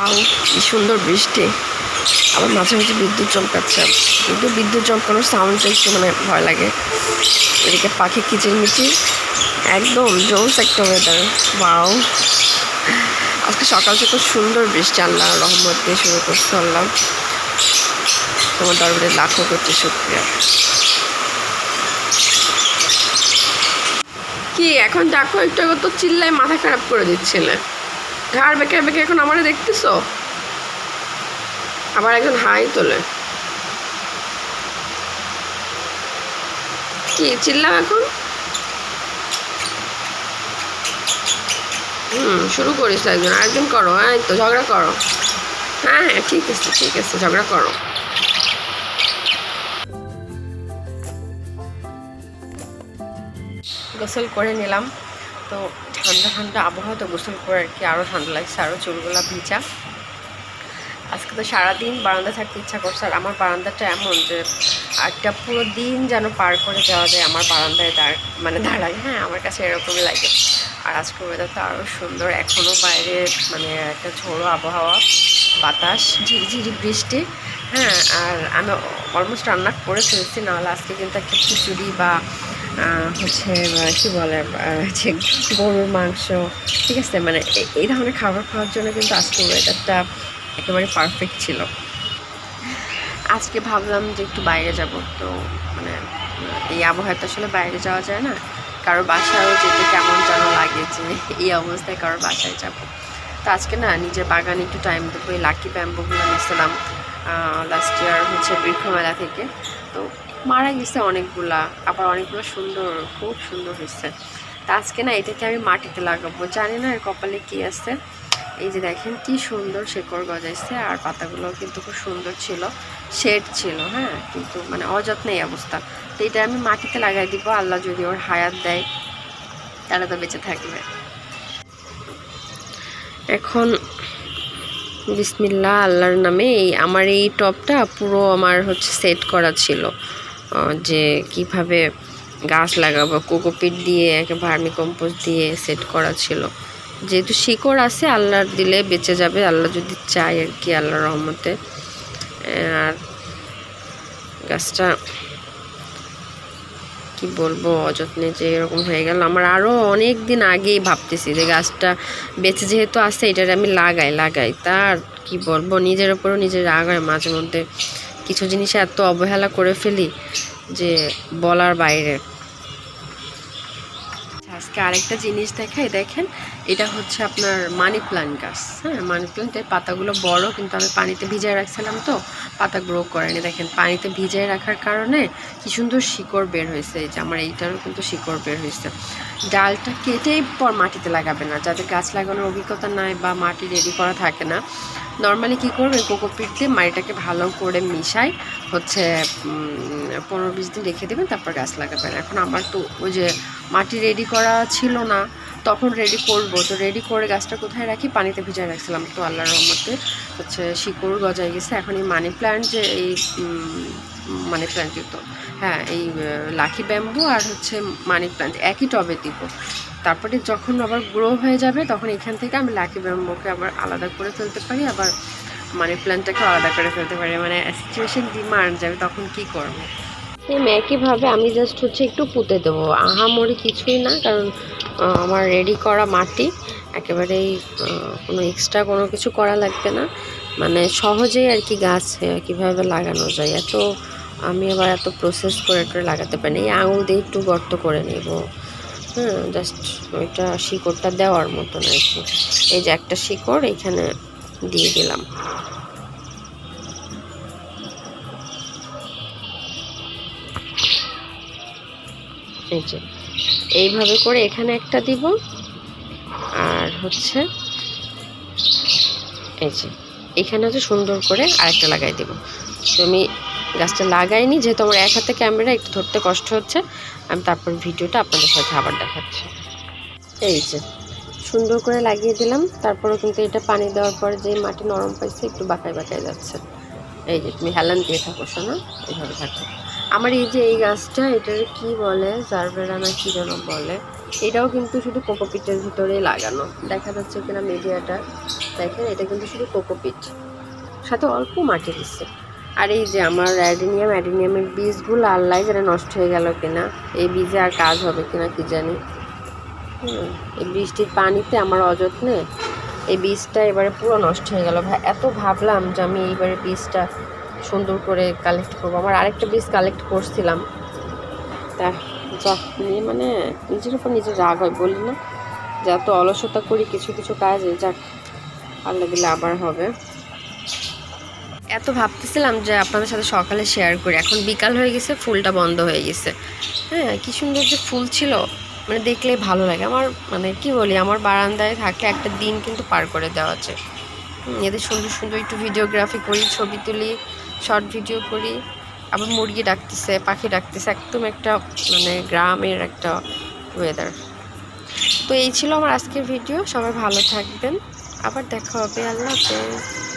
Wow, কি সুন্দর বৃষ্টি। আবার মাঝে মাঝে বিদ্যুৎ চমকাচ্ছে। কিন্তু বিদ্যুৎ চমকানোর সাউন্ডটা একটু মানে ভয় লাগে। এদিকে পাখি কিচিরমিচির, একদম জোস একটা ওয়েদার ওয়াও। আজকে সকাল থেকে সুন্দর বৃষ্টি, আল্লাহ রহমত দিয়ে শুরু করতে পারলাম তোমার দরবারে লাখো করতে শুক্রিয়া। কি, এখন দেখো একটু তো চিল্লায় মাথা খারাপ করে দিচ্ছিলে। ঘাড় বেঁকে বেঁকে এখন আমারে দেখতেছো? আবার একজন হাই তোলে। কি চিল্লাম এখন? হুম, শুরু করিস একজন। আরেকজন করো হ্যাঁ তো, ঝগড়া করো। হ্যাঁ হ্যাঁ ঠিক আছে ঠিক আছে, ঝগড়া করো। গোসল করে নিলাম। তো ঠান্ডা ঠান্ডা আবহাওয়া তো গোসল করে আর কি আরও ঠান্ডা লাগছে আরও চুলগুলা ভিজা। আজকে তো সারাদিন বারান্দা থাকতে ইচ্ছা করছে, আর আমার বারান্দাটা এমন যে একটা পুরো দিন যেন পার করে যাওয়া যায় আমার বারান্দায় দাঁড় মানে দাঁড়ায়। হ্যাঁ আমার কাছে এরকমই লাগে। আর আজকে তো আরও সুন্দর এখনও বাইরে মানে একটা ঝোড়ো আবহাওয়া, বাতাস, ঝিরিঝিরি বৃষ্টি। হ্যাঁ আর আমি অলমোস্ট রান্না করে ফেলছি, নাহলে আজকে কিন্তু একটা খিচুড়ি বা হচ্ছে আহ, কি বলে যে গরুর মাংস ঠিক আছে? মানে এই ধরনের খাবার খাওয়ার জন্য কিন্তু আজকে ওয়েদারটা একেবারে পারফেক্ট ছিল। আজকে ভাবলাম যে একটু বাইরে যাব তো মানে এই আবহাওয়াতে আসলে বাইরে যাওয়া যায় না। কারোর বাসায়ও যেতে কেমন যেন লাগে যে এই অবস্থায় কারোর বাসায় যাব। তো আজকে না নিজের বাগানে একটু টাইম দেবো এই লাকি ব্যাম্বোগুলো নিয়েছিলাম লাস্ট ইয়ার হচ্ছে বৃক্ষমেলা থেকে। তো মারা গেছে অনেকগুলা, আবার অনেকগুলো সুন্দর, খুব সুন্দর হয়েছে। তা আজকে না এটাকে আমি মাটিতে লাগাবো। জানি না এর কপালে কি আছে। এই যে দেখেন কি সুন্দর শেকড় গজাইছে, আর পাতাগুলো কিন্তু খুব সুন্দর ছিল, শেড ছিল হ্যাঁ? কিন্তু মানে অযত্নে এই অবস্থা। তো এটা আমি মাটিতে লাগাই দিব, আল্লাহ যদি ওর হায়াত দেয় তারা তো বেঁচে থাকবে। এখন বিসমিল্লা আল্লাহর নামে এই আমার এই টপটা পুরো আমার হচ্ছে সেট করা ছিল। যে কীভাবে গাছ লাগাবো, কোকোপিট দিয়ে একে ভার্মি কম্পোস্ট দিয়ে সেট করা ছিল। যেহেতু শিকড় আছে আল্লাহর দিলে বেঁচে যাবে। আল্লাহ যদি চায় আর কি, আল্লাহর রহমতে। আর গাছটা কি বলব, অযত্নে যে এরকম হয়ে গেল। আমার আরও অনেক দিন আগেই ভাবতেছি যে গাছটা বেঁচে যেহেতু আছে, এটার আমি লাগাই লাগাই। তার কি বলব, নিজের ওপরও নিজের রাগ হয় মাঝে মধ্যে। কিছু জিনিসে এত অবহেলা করে ফেলি যে বলার বাইরে। আজকে আরেকটা জিনিস দেখাই, দেখেন, এটা হচ্ছে আপনার মানি প্লান্ট গাছ। হ্যাঁ মানি প্লান্টের পাতাগুলো বড়, কিন্তু আমি পানিতে ভিজায় রাখছিলাম তো, পাতা গ্রো করেনি। দেখেন, পানিতে ভিজায় রাখার কারণে কি সুন্দর শিকড় বের হয়েছে। এই যে আমার এইটারও কিন্তু শিকড় বের হয়েছে। ডালটা কেটেই পর মাটিতে লাগাবে না যাদের গাছ লাগানোর অভিজ্ঞতা নাই বা মাটি রেডি করা থাকে না। নর্মালি কী করবেন কোকোপিট দিয়ে মাটিটাকে ভালো করে মিশাই, হচ্ছে পনেরো বিশ দিন রেখে দেবেন, তারপর গাছ লাগাবেন। এখন আমার তো ওই যে মাটি রেডি করা ছিল না, তখন রেডি করব। তো রেডি করে গাছটা কোথায় রাখি? পানিতে ভিজায় রাখছিলাম তো আল্লাহর মধ্যে হচ্ছে শিকড় গজায় গেছে। এখন এই মানি প্ল্যান্ট যে এই মানি প্ল্যান্ট দিত হ্যাঁ এই লাখি ব্যাম্বু আর হচ্ছে মানি প্ল্যান্ট একই টবে দিব। তারপরে যখন আবার গ্রো হয়ে যাবে, তখন এখান থেকে আমি লাকি ব্যাম্বুকে আবার আলাদা করে ফেলতে পারি, আবার মানি প্ল্যান্টটাকে আলাদা করে ফেলতে পারি। মানে সিচুয়েশন ডিমান্ড যাবে, তখন কি করব? সেম একইভাবে আমি জাস্ট হচ্ছে একটু পুঁতে দেবো। আহামরি কিছুই না, কারণ আমার রেডি করা মাটি, একেবারেই কোনো এক্সট্রা কোনো কিছু করা লাগবে না। মানে সহজেই আর কি গাছ কীভাবে লাগানো যায়। এত আমি আবার এত প্রসেস করে করে লাগাতে পারি না এই আঙুল দিয়ে একটু গর্ত করে নেব। হ্যাঁ জাস্ট ওইটা শিকড়টা দেওয়ার মতন আর কি। এই যে একটা শিকড় এখানে দিয়ে দিলাম। এই যে, এইভাবে করে এখানে একটা দিব। আর হচ্ছে, এই যে, এখানে হচ্ছে সুন্দর করে আরেকটা লাগাই দিব। তো আমি গাছটা লাগাইনি, যেহেতু আমার এক হাতে ক্যামেরা, একটু ধরতে কষ্ট হচ্ছে। আমি তারপর ভিডিওটা আপনাদের সাথে আবার দেখাচ্ছি। এই যে, সুন্দর করে লাগিয়ে দিলাম। তারপরেও কিন্তু এটা পানি দেওয়ার পর যে মাটি নরম পাইছে, একটু বাঁকায় বাঁকায় যাচ্ছে। এই যে, তুমি হেলান দিয়ে থাকো শোনো এইভাবে থাকো। আমার এই যে এই গাছটা, এটার কি বলে? জারবেরা না কী যেন বলে? এটাও কিন্তু শুধু কোকোপিটের ভিতরেই লাগানো। দেখা যাচ্ছে কিনা মিডিয়াটা দেখেন, এটা কিন্তু শুধু কোকোপিট সাথে অল্প মাটি দিচ্ছে। আর এই যে আমার অ্যাডিনিয়াম, অ্যাডিনিয়ামের বীজগুলো আল্লাহ যেন নষ্ট হয়ে গেল কিনা। এই বীজে আর কাজ হবে কিনা কি জানি। এই বৃষ্টির পানিতে আমার অযত্নে এই বীজটা এবারে পুরো নষ্ট হয়ে গেল। ভাই, এত ভাবলাম যে আমি এইবারে বীজটা সুন্দর করে কালেক্ট করব। আমার আরেকটা বীজ কালেক্ট করছিলাম। তা যা নিয়ে মানে নিজের উপর নিজের রাগ হয়, বলি না। যে এত অলসতা করি, কিছু কিছু কাজে, যাক, আল্লাহ দিলে আবার হবে। এত ভাবতেছিলাম যে আপনাদের সাথে সকালে শেয়ার করি। এখন বিকাল হয়ে গেছে, ফুলটা বন্ধ হয়ে গেছে। হ্যাঁ কি সুন্দর যে ফুল ছিল মানে দেখলেই ভালো লাগে। আমার মানে কি বলি, আমার বারান্দায় থাকলে একটা দিন কিন্তু পার করে দেওয়া আছে। এদের সুন্দর সুন্দর একটু ভিডিওগ্রাফি করি, ছবি তুলি শর্ট ভিডিও করি। আবার মুরগি ডাকতেছে, পাখি ডাকতেছে, একদম একটা মানে গ্রামের একটা ওয়েদার তো এই ছিল আমার আজকের ভিডিও সবাই ভালো থাকবেন। আবার দেখা হবে, আল্লাহ হাফেজ।